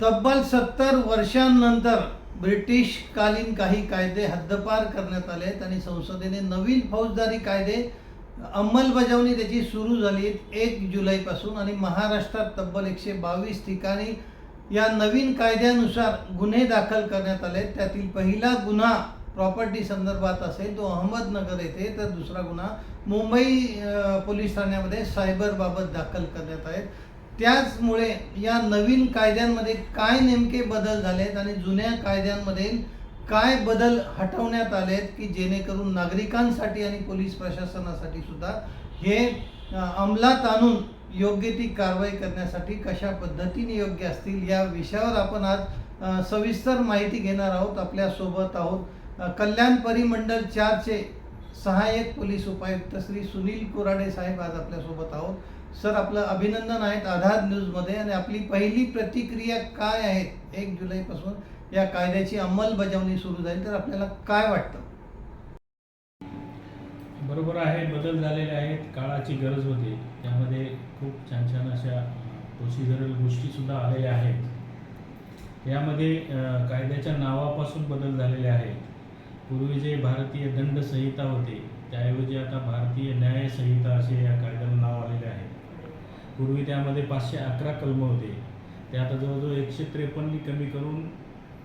तब्बल सत्तर वर्षांनंतर ब्रिटिशकालीन काही कायदे हद्दपार करण्यात आले आहेत आणि संसदेने नवीन फौजदारी कायदे अंमलबजावणी त्याची सुरू झाली एक जुलैपासून आणि महाराष्ट्रात तब्बल एकशे बावीस ठिकाणी या नवीन कायद्यानुसार गुन्हे दाखल करण्यात आले त्यातील पहिला गुन्हा प्रॉपर्टी संदर्भात असेल तो अहमदनगर येथे तर दुसरा गुन्हा मुंबई पोलीस ठाण्यामध्ये सायबरबाबत दाखल करण्यात आहेत त्याचमुळे या नवीन कायद्यांमध्ये काय नेमके बदल झालेत आणि जुन्या कायद्यांमध्ये काय बदल हटवण्यात आलेत की जेणेकरून नागरिकांसाठी आणि पोलीस प्रशासनासाठी सुद्धा हे अंमलात आणून योग्य ती कारवाई करण्यासाठी कशा पद्धतीने योग्य असतील या विषयावर आपण आज सविस्तर माहिती घेणार आहोत. आपल्यासोबत आहोत कल्याण परिमंडल चारचे सहाय्यक पोलीस उपायुक्त श्री सुनील कुराडे साहेब आज आपल्यासोबत आहोत. सर आपलं अभिनंदन आहेत आधार न्यूजमध्ये आणि आपली पहिली प्रतिक्रिया काय आहे एक जुलैपासून? या कायद्याची अंमलबजावणी सुरू झाली तर आपल्याला काय वाटतं? बरोबर आहे बदल झालेले आहेत काळाची गरज होती. त्यामध्ये खूप छान छान अशा प्रोसिजरल गोष्टीसुद्धा आलेल्या आहेत. यामध्ये कायद्याच्या नावापासून बदल झालेले आहेत. पूर्वी जे भारतीय दंड संहिता होते त्याऐवजी आता भारतीय न्याय संहिता असे या कायद्याला नाव आलेले आहे. पूर्वी त्यामध्ये पाचशे अकरा कलम होते. ते आता जवळजवळ एकशे त्रेपन्ननी कमी करून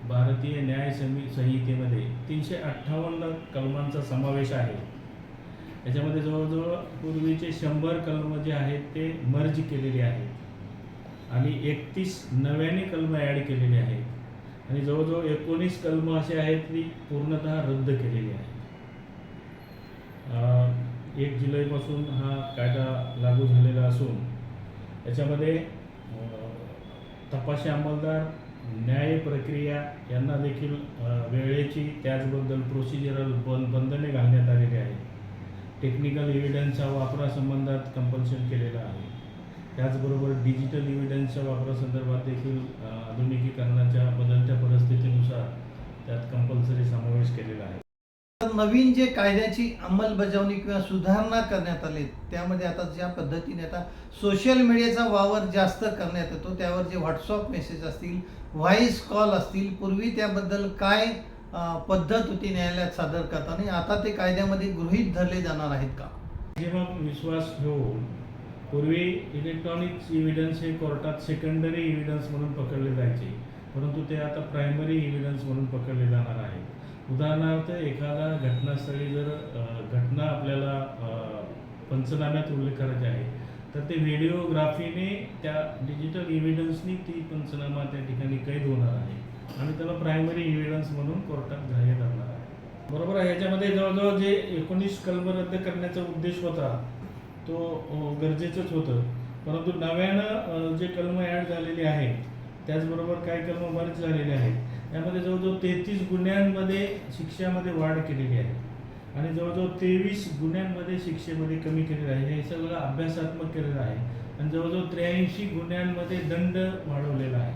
भारतीय न्याय समी संहितेमध्ये तीनशे अठ्ठावन्न कलमांचा समावेश आहे. याच्यामध्ये जवळजवळ पूर्वीचे शंभर कलम जे आहेत ते मर्ज केलेले आहेत. आणि एकतीस नव्याने कलम ॲड केलेले आहेत. आणि जवळजवळ एकोणीस कलम असे आहेत ती पूर्णतः रद्द केलेली आहेत. एक जुलैपासून हा कायदा लागू झालेला असून याच्यामध्ये तपाशी तपासी अंमलदार न्याय प्रक्रिया यांना देखील वेळेची त्याचबद्दल प्रोसिजरल बंद बंधने घालण्यात आलेली आहे टेक्निकल एव्हिडन्सच्या वापरासंबंधात कंपल्शन केलेलं आहे. त्याचबरोबर डिजिटल एव्हिडन्सच्या वापरासंदर्भात देखील आधुनिकीकरणाच्या बदलत्या परिस्थितीनुसार त्यात कंपल्सरी समावेश केलेला आहे. तर नवीन जे कायद्याची अंमलबजावणी किंवा सुधारणा करण्यात आले त्यामध्ये आता ज्या पद्धतीने आता सोशल मीडियाचा वावर जास्त करण्यात येतो त्यावर जे व्हॉट्सअप मेसेज असतील व्हॉइस कॉल असतील पूर्वी त्याबद्दल काय पद्धत होती न्यायालयात सादर करताना? आता ते कायद्यामध्ये गृहीत धरले जाणार आहेत का? जेव्हा विश्वास घेऊन पूर्वी इलेक्ट्रॉनिक इव्हिडन्स हे कोर्टात सेकंडरी इव्हिडन्स म्हणून पकडले जायचे परंतु ते आता प्रायमरी इव्हिडन्स म्हणून पकडले जाणार आहे उदाहरणार्थ एखादा घटनास्थळी जर घटना आपल्याला पंचनाम्यात उल्लेख करायचे आहे तर ते व्हिडिओग्राफीने त्या डिजिटल एव्हिडन्सनी ती पंचनामा त्या ठिकाणी कैद होणार आहे. आणि त्याला प्रायमरी एव्हिडन्स म्हणून कोर्टात ग्राह्य धरणार आहे. बरोबर आहे ह्याच्यामध्ये जवळजवळ जे एकोणीस कलम रद्द करण्याचा उद्देश होता तो गरजेचंच होतं. परंतु नव्यानं जे कलम ॲड झालेली आहेत त्याचबरोबर काही कलम बरेच झालेले आहेत. त्यामध्ये जवळजवळ तेहतीस गुन्ह्यांमध्ये शिक्षामध्ये वाढ केलेली आहे. आणि जवळजवळ तेवीस गुन्ह्यांमध्ये शिक्षेमध्ये कमी केलेलं आहे. हे सगळं अभ्यासात्मक केलेलं आहे. आणि जवळजवळ त्र्याऐंशी गुन्ह्यांमध्ये दंड वाढवलेला आहे.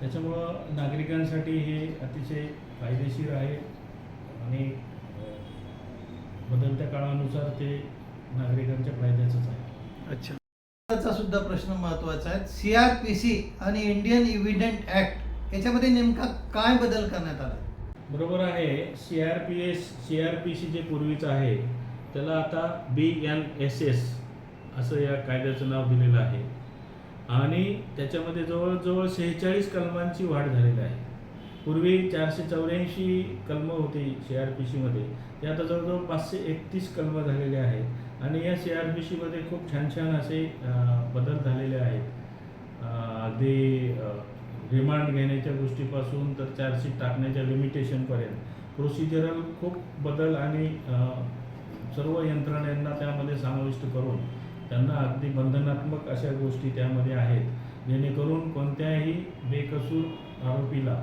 त्याच्यामुळं नागरिकांसाठी हे अतिशय फायदेशीर आहे. आणि बदलत्या काळानुसार ते नागरिकांच्या फायद्याचंच आहे. अच्छा. चा सुद्धा प्रश्न महत्त्वाचा आहे. सीआरपीसी आणि इंडियन इव्हिडंट ऍक्ट याच्यामध्ये नेमका काय बदल करण्यात आला? बरोबर आहे. C R P S C R P C जे पूर्वीचं आहे त्याला आता बी एन एस एस असं या कायद्याचं नाव दिलेलं आहे. आणि त्याच्यामध्ये जवळजवळ सेहेचाळीस कलमांची वाढ झालेली आहे. पूर्वी चारशे चौऱ्याऐंशी कलमं होती सी आर पी सीमध्ये ते आता जवळजवळ पाचशे एकतीस कलमं झालेले आहेत. आणि या सी आर पी सीमध्ये खूप छान छान असे बदल झालेले आहेत. अगदी रिमांड घेण्याच्या गोष्टीपासून तर चार्जशीट टाकण्याच्या लिमिटेशनपर्यंत प्रोसिजरल खूप बदल आणि सर्व यंत्रणेंना त्यामध्ये समाविष्ट करून त्यांना अगदी बंधनात्मक अशा गोष्टी त्यामध्ये आहेत. जेणेकरून कोणत्याही बेकसूर आरोपीला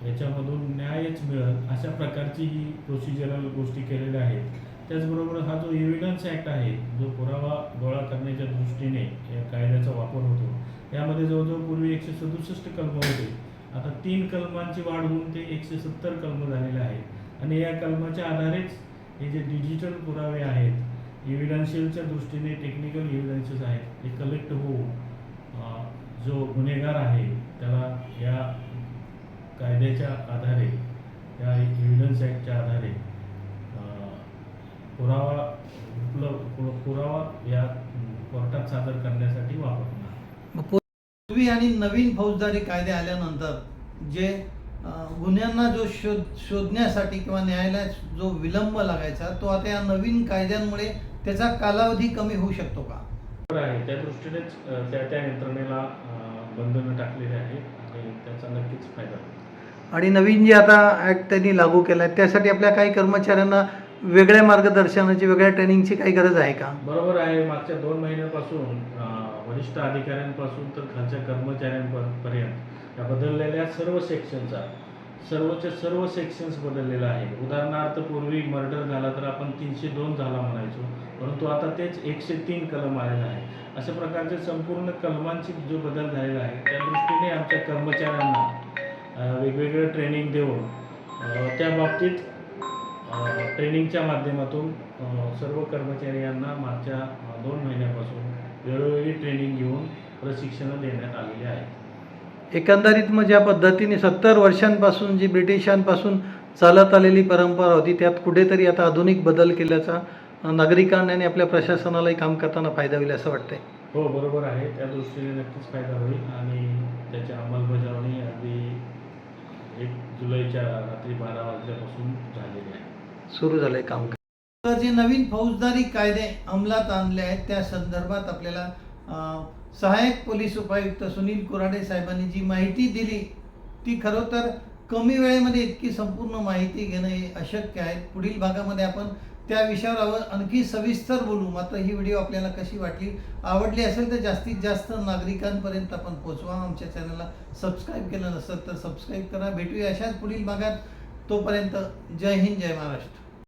याच्यामधून न्यायच मिळेल अशा प्रकारची ही प्रोसिजरल गोष्टी केलेल्या आहेत. त्याचबरोबर हा जो एव्हिडन्स ॲक्ट आहे जो पुरावा गोळा करण्याच्या दृष्टीने या कायद्याचा वापर होतो यामध्ये जवळजवळ पूर्वी एकशे सदुसष्ट कलम होते. आता तीन कलमांची वाढ होऊन ते एकशे सत्तर कलम झालेले आहेत. आणि या कलमाच्या आधारेच हे जे डिजिटल पुरावे आहेत एव्हिडन्शियलच्या दृष्टीने टेक्निकल एव्हिडन्सेस आहेत ते कलेक्ट होऊन जो गुन्हेगार आहे त्याला या कायद्याच्या आधारे या एव्हिडन्स ॲक्टच्या आधारे पुरावा उपलब्ध पुरावा या कोर्टात सादर करण्यासाठी वापरणार. पूर्वी आणि नवीन फौजदारी कायदे आल्यानंतर जे गुन्ह्यांना जो शोध शोधण्यासाठी किंवा न्यायालयात जो विलंब लागायचा तो आता या नवीन कायद्यांमुळे त्याचा कालावधी कमी होऊ शकतो का? आहे. त्या दृष्टीनेच त्या त्या यंत्रणेला बंधनं टाकलेली आहेत आणि त्याचा नक्कीच फायदा आणि नवीन जे आता ॲक्ट त्यांनी लागू केला आहे त्यासाठी आपल्या काही कर्मचाऱ्यांना वेगळ्या मार्गदर्शनाची वेगळ्या ट्रेनिंगची काही गरज आहे का? बरोबर आहे. मागच्या दोन महिन्यापासून वरिष्ठ अधिकाऱ्यांपासून तर खालच्या कर्मचाऱ्यांपर्यंत या बदललेल्या सर्व सेक्शनचा सर्वच्या सर्व सेक्शन्स बदललेला आहे. उदाहरणार्थ पूर्वी मर्डर झाला तर आपण तीनशे दोन झाला म्हणायचो परंतु आता तेच एकशे तीन कलम आलेला आहे. अशा प्रकारचे संपूर्ण कलमांची जो बदल झालेला आहे त्या दृष्टीने आमच्या कर्मचाऱ्यांना वेगवेगळं ट्रेनिंग देऊन त्या बाबतीत ट्रेनिंगच्या माध्यमातून सर्व कर्मचारी यांना मागच्या दोन महिन्यापासून वेळोवेळी ट्रेनिंग घेऊन प्रशिक्षणं देण्यात आलेली आहेत एकंदरीत मग ज्या पद्धतीने सत्तर वर्षांपासून जी ब्रिटिशांपासून चालत आलेली परंपरा होती त्यात कुठेतरी आता आधुनिक बदल केल्याचा नागरिकांना आणि आपल्या प्रशासनालाही काम करताना फायदा होईल असं वाटतंय. हो बरोबर आहे. त्या दृष्टीने नक्कीच फायदा होईल आणि त्याची अंमलबजावणी अगदी एक जुलैच्या रात्री बारा वाजल्यापासून झालेली आहे. सुरू झालंय काम. तर जे नवीन फौजदारी कायदे अंमलात आणले आहेत त्या संदर्भात आपल्याला सहाय्यक पोलीस उपायुक्त सुनील कुराडे साहेबांनी जी माहिती दिली ती खरोतर कमी वेळेमध्ये इतकी संपूर्ण माहिती घेणं हे अशक्य आहे. पुढील भागामध्ये आपण त्या विषयावर आणखी सविस्तर बोलू. मात्र ही व्हिडिओ आपल्याला कशी वाटली आवडली असेल तर जास्तीत जास्त नागरिकांपर्यंत आपण पोचवा आमच्या चॅनलला सबस्क्राईब केलं नसेल तर सबस्क्राईब करा. भेटूया अशाच पुढील भागात. तोपर्यंत जय हिंद जय महाराष्ट्र.